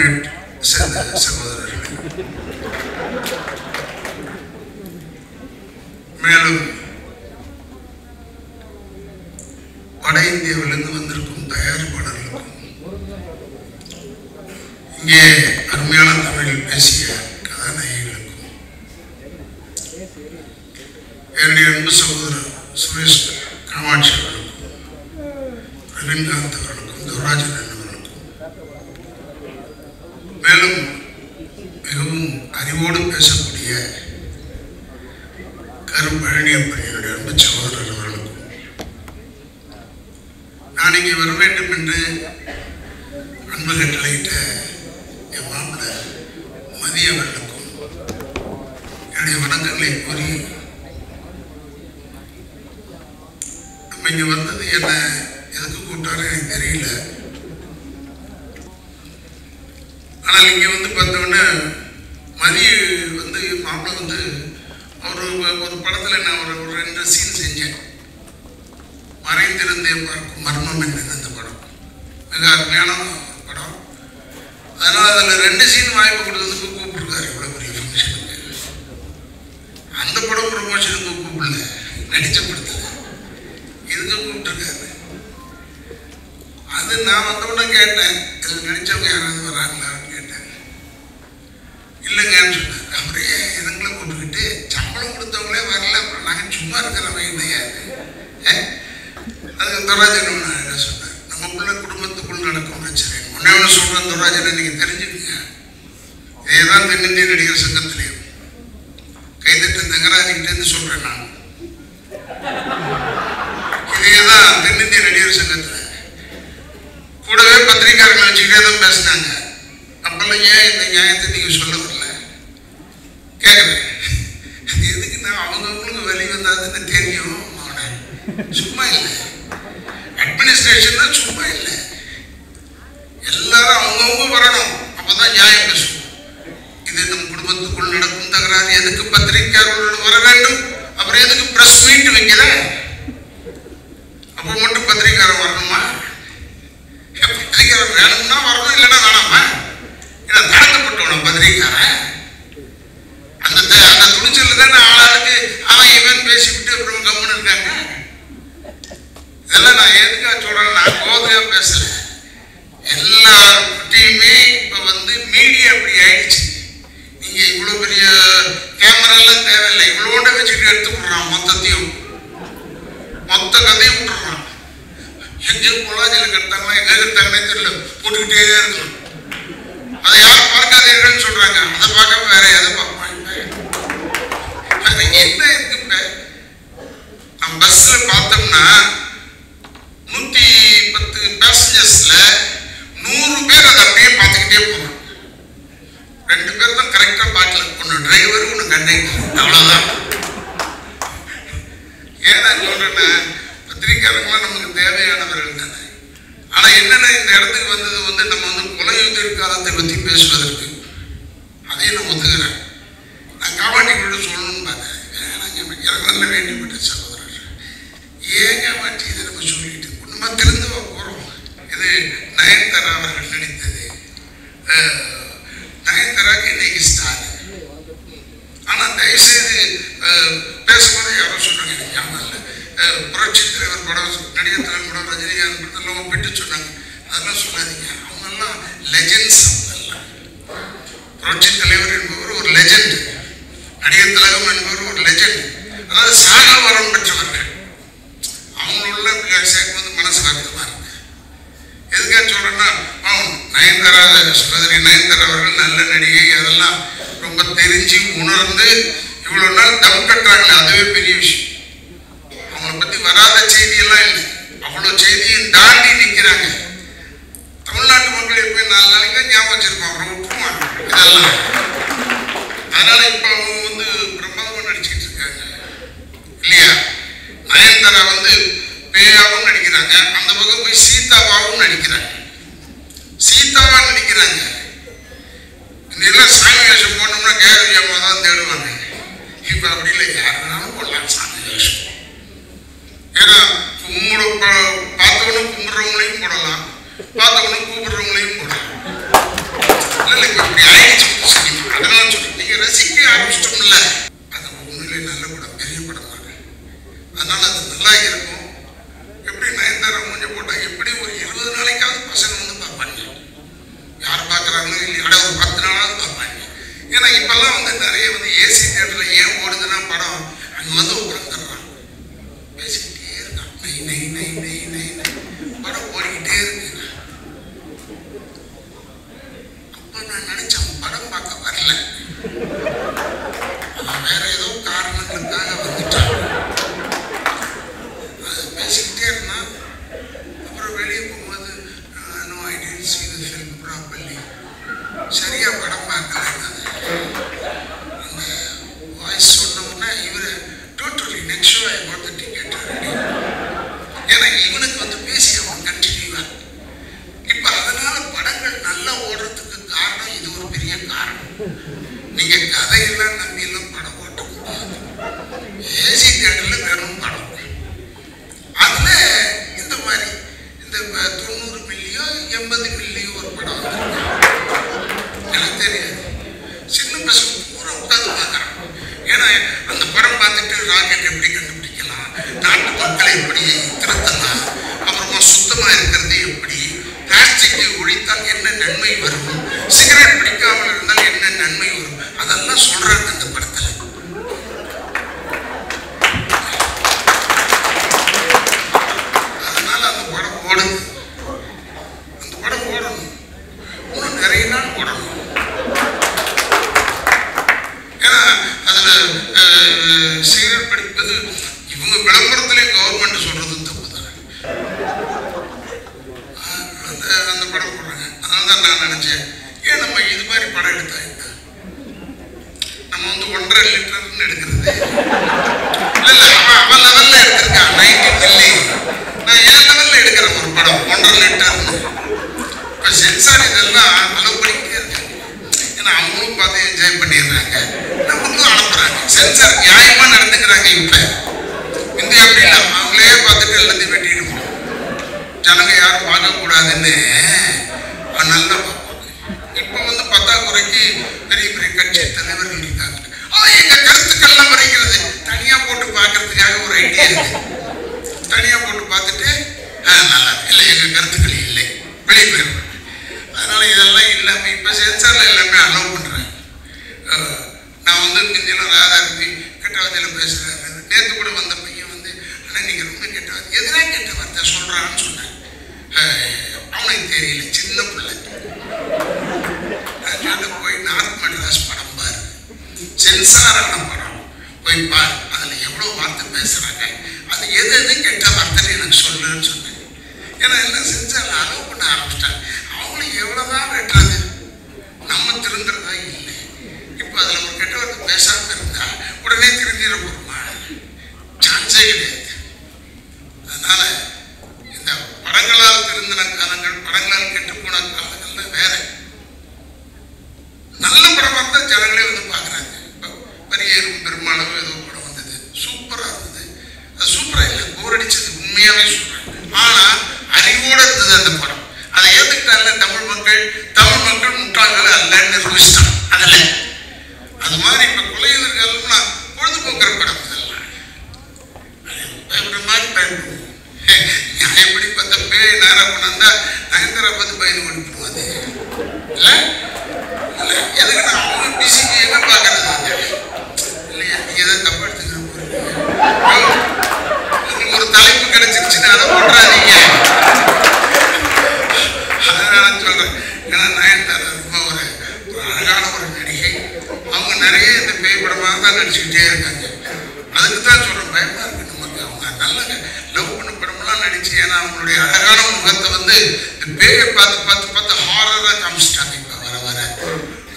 Unit சேர்ந்த சகோதரர்களே மேலும் வட இந்தியாவிலிருந்து வந்திருக்கும் தயாரிப்பாளர்களுக்கும் இங்கே அருமையான தமிழில் பேசிய கதாநாயகிகளுக்கும் என்னுடைய அன்பு சகோதரர் சுரேஷ் காமாட்சி அவர்களுக்கும் ரவீன்காந்த் அவர்களுக்கும் துவராஜன் அவர்களுக்கும் மேலும் மிகவும் அறிவோடு பேசக்கூடிய கரும்பழனி அப்படியுடைய அன்பு சகோதரர் அவர்களுக்கும் நான் இங்கே வர வேண்டும் என்று அன்பு கட்டளையிட்ட என் மாமனார் மதிய அவர்களுக்கும் என்னுடைய வணக்கங்களை கூறி நம்ம இங்கே வந்தது என்ன எதுக்கு கூப்பிட்டாரு எனக்கு தெரியல. ஆனால் இங்கே வந்து பார்த்தோன்னே மதிய வந்து மாப்பிள்ளை வந்து ஒரு ஒரு படத்தில் நான் ஒரு ஒரு ரெண்டு சீன் செஞ்சேன். மறைந்திருந்தே பார்க்கும் மர்மம் என்ன அந்த படம். மிக அருமையான படம். அதனால் அதில் ரெண்டு சீன் வாய்ப்பு கொடுத்ததுக்கு கூப்பிட்டுருக்காரு இவ்வளோ பெரிய ஃபங்க்ஷனுக்கு அந்த படம் ப்ரொமோஷனுக்கு கூப்பிடல நடித்த படத்தில். இதுக்கு கூப்பிட்டுருக்காரு? அது நான் வந்தவுடனே கேட்டேன் இதில் நடித்தவங்க யாராவது வராங்களா? இல்லைங்கன்னு சொன்னார் அப்புறம் ஏன் இதுங்களை கூப்பிட்டுக்கிட்டு சம்பளம் கொடுத்தவங்களே வரல. அப்புறம் நாங்கள் சும்மா இருக்கிறவங்க இல்லையா? அதுக்கு துராஜன் ஒன்று அழகாக சொன்னார். நமக்குள்ள குடும்பத்துக்குள் நடக்கும் பிரச்சனை. ஒன்னே ஒன்று சொல்கிறேன் துராஜனை நீங்கள் தெரிஞ்சுக்கங்க. இதே தான் தென்னிந்திய நடிகர் சங்கத்திலையும். கைதட்டு தங்கராஜிக்கிட்டேருந்து சொல்கிறேன் நான். இதே தான் தென்னிந்திய நடிகர் சங்கத்தில். கூடவே பத்திரிக்கையாளர்கள் வச்சுக்கிட்டே தான் பேசினாங்க. அப்பெல்லாம் ஏன் இந்த நியாயத்தை நீங்கள் சொல்ல கேட்குறேன் அது எதுக்குன்னா அவங்கவுங்களுக்கு வெளி வந்தாதுன்னு தெரியும். அவனை சும்மா இல்லை. அட்மினிஸ்ட்ரேஷன் தான் சும்மா இல்லை. எல்லாரும் அவங்கவுங்க வரணும். அப்போதான் நியாயம் பேசும் இது நம் குடும்பத்துக்குள் நடக்கும் தகராறு. எதுக்கு பத்திரிகையாளர்கள் வர வேண்டும்? அப்புறம் எதுக்கு ப்ரெஸ் மீட் வைக்கிற அப்போ மட்டும் பத்திரிகையாளர் வரணுமா? பத்திரிகையாளர் வேணும்னா வரணும் இல்லைன்னா வேணாமா ஏன்னா தாழ்த்தப்பட்டவன பத்திரிகையாரன் அந்த த- அந்த துணிச்சல் தானே ஆளாளுக்கு அவன் இவன் பேசிவிட்டு அப்புறம் கம்முன்னு இருக்காங்க. இதெல்லாம் நான் எதுக்காக சொல்றேன் நான் கோதையா பேசல எல்லார்கிட்டையுமே இப்ப வந்து மீடியா அப்படி ஆயிடுச்சு. நீங்க இவ்வளவு பெரிய கேமரா எல்லாம் தேவையில்லை. இவ்வளோண்ட வச்சுட்டு எடுத்து விடுறான் மொத்தத்தையும். மொத்த கதையும் விட்டுறான். எங்கேயும் பொள்ளாச்சியில் கட்டாங்களா எங்க கட்டாங்கன்னே தெரியல. போட்டுக்கிட்டே இருக்கணும் அதை யாரும் பார்க்காதீர்கள்னு சொல்றாங்க. அதை பார்க்காம வேற எதை பார்ப்பாங்க என்ன இருக்கு இப்ப? பஸ்ல பார்த்தோம்னா நூத்தி பத்து பேசஞ்சர்ஸ்ல நூறு பேர் அதை அப்படியே பார்த்துக்கிட்டே போறான் ரெண்டு பேர் தான் கரெக்டா பார்க்கல ஒன்னு டிரைவர் ஒன்னு கண்டக்டர் அவ்வளவுதான். ஏன்னா சொல்றேன்னா பத்திரிக்கையாளர்கள்லாம் நமக்கு தேவையானவர்கள் தானே. ஆனா என்னன்னா இந்த இடத்துக்கு வந்தது வந்து நம்ம வந்து கொலையுதிர் காலத்தை பத்தி பேசுவதற்கு அதையும் நான் ஒத்துக்கிறேன். நான் காமாட்டிகளோட சொல்லணும்னு பார்த்தேன். எனக்கு நல்ல வேண்டியப்பட்ட சகோதரர் ஏங்க மாட்டி இதை நம்ம சொல்லிட்டு நம்ம திருந்து போகிறோம் இது நயன்தாரா அவர்கள் நடித்தது அஹ், நயன்தாராக்கு இன்னைக்கு ஸ்டார் ஆனா தயவுசெய்து அஹ், பேசும்போது யாரோ சொன்னாங்க எனக்கு ஞாபகம் இல்லை அஹ், புரட்சி தலைவர் படம் நடிகர் தலைவர் படம் இதெல்லாம் ஒப்பிட்டு சொன்னாங்க. அதெல்லாம் சொல்லாதீங்க. அவங்கெல்லாம் லெஜெண்ட்ஸ் அவங்கெல்லாம். புரட்சி தலைவர் என்பவர் ஒரு லெஜெண்ட் நடிகர் தலகம் என்பவர் ஒரு லெஜெண்ட் அதாவது சாகா வரம் பெற்றவர்கள். அவங்களோட சேர்க்கும்போது மனசு வருத்தமா இருக்கு. எதுக்காக சொல்றேன்னா அவன் நயன்தாரா சகோதரி நயன்தாரா அவர்கள் நல்ல நடிகை. அதெல்லாம் ரொம்ப தெரிஞ்சு உணர்ந்து இவ்வளவு நாள் தம் கட்டுறாங்களே அதுவே பெரிய விஷயம். அவங்கள பத்தி வராத செய்தியெல்லாம் இல்லை. அவ்வளவு செய்தியும் தாண்டி நிற்கிறாங்க தமிழ்நாட்டு மக்களை போய் நாலு நாளைக்கு ஞாபகம் வச்சிருப்பாங்க. அப்புறம் விட்டுருவாங்க இதெல்லாம். அதனால இப்ப அவங்க வந்து பிரமாதமா நடிச்சுக்கிட்டு இருக்காங்க. இல்லையா? நயன்தாரா வந்து பேயாவும் நடிக்கிறாங்க. அந்த பக்கம் போய் சீதாவாவும் நடிக்கிறாங்க. சீதாவா நடிக்கிறாங்க. இந்த எல்லாம் சாமி வேஷம் போனோம்னா கேரளி அம்மா தான் தேடுவாங்க. இப்ப அப்படி இல்லை. யாருனாலும் போடலாம். சாமி வேஷம். ஏன்னா கும்பிட பார்த்தவனும் கும்பிடுறவங்களையும் போடலாம் பார்த்தவனும் கூப்பிடுறவங்களையும் போடலாம் இல்லைங்க இல்ல, இப்ப இப்படி ஆயிடுச்சு சினிமா. அதனால சொல்றேன். நீங்க ரசிக்க ஆரம்பிச்சிட்டோம்ல, அது உண்மையிலே நல்ல படம், பெரிய படம் தான். அதனால அது நல்லா இருக்கும். எப்படி நயன்தாரா மூஞ்ச போட்டா எப்படி ஒரு இருபது நாளைக்காவது பசங்க வந்து பார்ப்பாங்க. யார் பார்க்கறாங்களோ இல்லையோ, அட ஒரு பத்து நாளாவது பார்ப்பாங்க. ஏன்னா இப்பெல்லாம் வந்து நிறைய வந்து ஏசி தியேட்டர்ல ஏன் ஓடுதுன்னா படம் அங்க வந்து உட்காந்துடுறான் பேசிக்கிட்டே இருக்கான் நை நை நை நை நை நை. படம் ஓடிக்கிட்டே இருக்கு அப்ப நான் நினைச்சேன் அவன் படம் பார்க்க வரல அவன் வேற ஏதோ காரணங்களுக்காக வந்துட்டான் அது பேசிக்கிட்டே இருந்தான் அப்புறம் வெளியே போகும்போது no I didn't see the film properly சரியா படம் பார்க்கல வாய்ஸ் சொன்னோம்னா இவர் totally next show I what the ticket ஏன்னா இவனுக்கு வந்து பேசி அவன் கண்டினியூவா இப்போ அதனால படங்கள் நல்லா ஓடுறதுக்கு காரணம் இது ஒரு பெரிய காரணம். நீங்க கதையெல்லாம் நம்பி எல்லாம் படம் ஓட்ட முடியாது ஏசி தியேட்டர்ல வெறும் படம் அதுல இந்த மாதிரி இந்த ப- தொண்ணூறு மில்லியோ எண்பது மில்லியோ ஒரு படம் வந்திருக்கு. எனக்கு தெரியாது சின்ன பசங்க பூரா உட்காந்து பார்க்குறான் ஏன்னா அந்த படம் பார்த்துட்டு ராக்கெட் எப்படி கண்டுபிடிக்கலாம் நாட்டு மக்களை எப்படி திருத்தலாம் இருக்கிறது எப்படி? பிளாஸ்டிக்கை ஒழித்தால் என்ன நன்மை வரும்? சிகரெட் பிடிக்காமல் இருந்தால் என்ன நன்மை வரும்? அதெல்லாம் சொல்றாங்க அந்த படத்தில் அதனால அந்த படம் ஓடுது அந்த படம் ஓடணும் இன்னும் நிறைய நாள் ஓடணும் ஏன்னா அதுல அஹ், சிகரெட் பிடிப்பது இவங்க விளம்பரத்திலே கவர்மெண்ட் சொல்றது தப்பு தான் அந்த அந்த படம் போடுறாங்க அதனால தான் ஏன் நம்ம இது மாதிரி படம் எடுத்தா என்ன? நம்ம வந்து ஒன்றரை லிட்டர்னு எடுக்கிறது. இல்ல இல்ல அவன் அவன் லெவல்ல எடுத்திருக்கான் நைன்டி மில்லி நான் என் லெவல்ல எடுக்கிறேன் ஒரு படம் ஒன்றரை லிட்டர்னு. இப்ப சென்சார் இதெல்லாம் அளவு பண்ணிக்கிட்டே இருக்காங்க ஏன்னா அவங்களும் பார்த்து என்ஜாய் பண்ணிடுறாங்க. நம்மளும் அனுப்புறாங்க. சென்சார் நியாயமா நடந்துக்கிறாங்க இப்ப இந்தியா அப்படி அவங்களே பார்த்துட்டு எல்லாத்தையும் வெட்டிட்டு போகணும் ஜனங்க யாரும் பார்க்கக்கூடாதுன்னு அவன் நல்லா பார்ப்போம் இப்ப வந்து பத்தாக்குறைக்கு பெரிய பெரிய கட்சி தலைவர்கள் இருக்காங்க ஆ எங்க கருத்துக்கள்லாம் வரைக்கிறது தனியா போட்டு பார்க்கறதுக்காக ஒரு ஐடியா இருக்கு. தனியா போட்டு பார்த்துட்டு நல்லா இல்லை எங்க கருத்துக்கள் இல்லை. வெளியே போயிடுவாங்க அதனால இதெல்லாம் இல்லாம இப்ப சென்சார்ல எல்லாமே அலோவ் பண்றேன் நான் வந்து முந்தியெல்லாம் ராதாரவி கெட்டவாதியில பேசுறாரு. நேற்று கூட வந்த பையன் வந்து ஆனா நீங்க ரொம்ப கெட்டவாதி எதுனா கெட்ட வார்த்தை சொல்றான்னு சொன்னேன் அவனுக்கு தெரியல. சின்ன பிள்ளை நான் சொன்னேன், போய் நார்த் மெட்ராஸ் படம் பாரு சென்சாரான படம் போய் பார் அதில் எவ்வளோ வார்த்தை பேசுகிறாங்க அது எது எது கெட்ட வார்த்தைன்னு எனக்கு சொல்லுன்னு சொன்னேன். ஏன்னா எல்லாம் சென்சார்ல அலோவ் பண்ண ஆரம்பிச்சிட்டாங்க அவங்களும் எவ்வளவுதான் வெட்டுறது நம்ம திருந்துறதா இல்லை இப்போ அதுல ஒரு கெட்ட வார்த்தை பேசாம இருந்தா உடனே திருந்திட போறோமா சான்ஸே கிடையாது அதனால இந்த படங்களால் திருந்தின காலங்கள் படங்களால் கெட்டு போன காலங்கள்ல வேற நல்ல படமா இருந்தா ஜனங்களே வந்து பாக்குறாங்க இப்ப பரியேறும் ஏதோ படம் வந்தது. சூப்பராக இருந்தது. அது சூப்பராக இல்லை. போர் அடிச்சது உண்மையாகவே சூப்பராக ஆனால் அறிவோடு இருந்தது அந்த படம். அதை ஏத்துக்கிட்டால தமிழ் மக்கள் தமிழ் மக்கள் முட்டாள்கள் அல்லன்னு நிரூபிச்சிட்டான் அதில். அது மாதிரி இப்ப கொலையுதற்கெல்லாம் பொழுதுபோக்குற படம் இதெல்லாம். பயப்படுற மாதிரி பயப்படுவோம். நியாயப்படி பத்த பேய் நேரம் கொண்டாந்தா நயன்தாரா பார்த்து பயந்து கொண்டு போவாது இல்லை இல்ல, எதுக்கு நான் அவங்க பிஸி என்ன பார்க்கறது அது? இல்லையா நீங்க ஏதாவது தப்பா எடுத்துக்கிற போறீங்க உங்களுக்கு ஒரு கிடைச்சிருச்சுன்னா அதை போட்டுறாதீங்க. அதனால சொல்றேன். ஏன்னா நயன்தாரா ரொம்ப ஒரு ஒரு அழகான ஒரு நடிகை. அவங்க நிறைய இந்த பேய் படமாக தான் நடிச்சுக்கிட்டே இருக்காங்க. அதுக்கு தான் சொல்றேன் பயமா இருக்கு நமக்கு. அவங்க நல்ல லவ் பண்ண படமெல்லாம் நடிச்சு ஏன்னா அவங்களுடைய அழகான முகத்தை வந்து பேயை பார்த்து பார்த்து பார்த்து ஹாரராக காமிச்சிட்டாங்க இப்போ வர வர.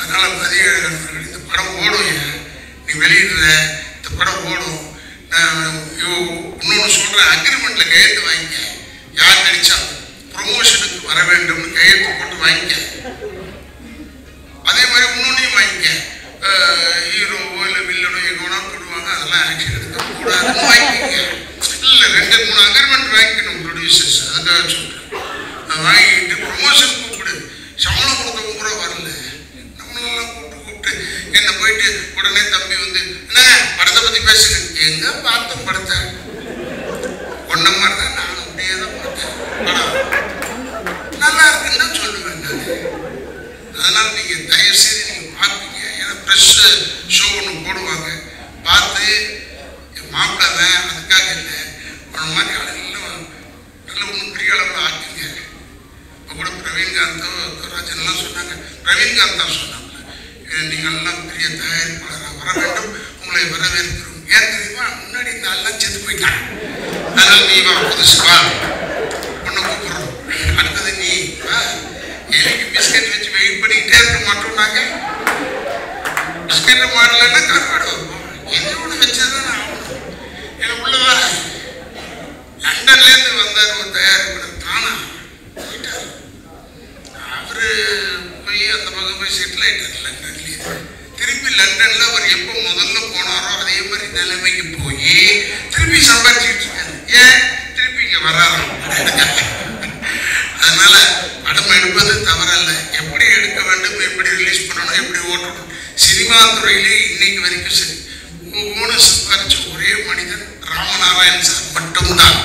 அதனால பதிவேழு இந்த படம் ஓடும் ஏன்? நீ வெளியிடுற இந்த படம் ஓடும். இன்னொன்று சொல்கிறேன் அக்ரிமெண்ட்ல கையெழுத்து வாங்கிக்க. யார் நடிச்சாலும் ப்ரொமோஷனுக்கு வர வேண்டும்னு கையெழுத்து போட்டு வாங்கிக்க. அதே மாதிரி இன்னொன்னையும் வாங்கிக்க. ஹீரோவோ இல்லை வில்லனோ எங்கோனா போடுவாங்க. அதெல்லாம் ஆக்ஷன் எடுக்க கூடாதுன்னு இல்லை ரெண்டு மூணு அக்ரிமெண்ட் வாங்கிக்கணும் ப்ரொடியூசர்ஸ் அதுக்காக சொல்கிறேன் வாங்கிட்டு ப்ரொமோஷன் கூப்பிடு. சம்பளம் கொடுத்தவங்க கூட வரல. போயிட்டு உடனே தம்பி வந்து என்ன படத்தை பத்தி பேசுங்க. எங்க பார்த்தோம் படத்தை? ஒன்ன மாதிரி தான் நானும் அப்படியே தான் பார்த்தேன். படம் நல்லா இருக்குன்னு தான் சொல்லுவேன் நான். அதனால நீங்க தயவு செய்து நீங்க பார்ப்பீங்க. ஏன்னா ப்ரெஷ் ஷோ ஒன்று போடுவாங்க. பார்த்து என் அதுக்காக இல்லை. அவன மாதிரி ஆளுங்களும் நல்ல ஒன்றும் பெரிய அளவில் ஆக்குங்க. இப்போ கூட பிரவீன்காந்தோ துவராஜன்லாம் சொன்னாங்க. பிரவீன்காந்த் தான் சொன்னாங்க நீங்கள் எல்லாம் பெரிய தயாரிப்பாளராக வர வேண்டும் உங்களை வரவேற்கிறோம் ஏன் தெரியுமா முன்னாடி இந்த ஆள்லாம் செத்து போயிட்டாங்க அதனால நீ வா புதுசு வா உன்னை கூப்பிடுறோம் அடுத்தது நீ வா எலிக்கு பிஸ்கட் வச்சு வெயிட் பண்ணிக்கிட்டே இருக்க மாட்டோம் நாங்க பிஸ்கட் மாடலன்னா கருவாடு வைப்போம் என்ன ஒன்று வச்சதுதான் ஆகணும் எனக்கு உள்ளவா லண்டன்லேருந்து வந்தார் ஒரு தயாரிப்பாளர் தானா? போயிட்டார். அவரு போய் அந்த பக்கமே போய் செட்டில் ஆயிட்டார் லண்டன்லேயே. திருப்பி லண்டன்ல அவர் எப்போ முதல்ல போனாரோ அதே மாதிரி நிலைமைக்கு போய் திருப்பி சம்பாதிச்சுட்டு இருக்காரு. ஏன்? திருப்பி இங்க வராராம் அதனால படம் எடுப்பது தவறல்ல. எப்படி எடுக்க வேண்டும் எப்படி ரிலீஸ் பண்ணணும் எப்படி ஓட்டணும்? சினிமா துறையிலே இன்னைக்கு வரைக்கும் சரி. ஒவ்வொன்று சம்பாதிச்ச ஒரே மனிதன் ராமநாராயண் சார் மட்டும்தான்.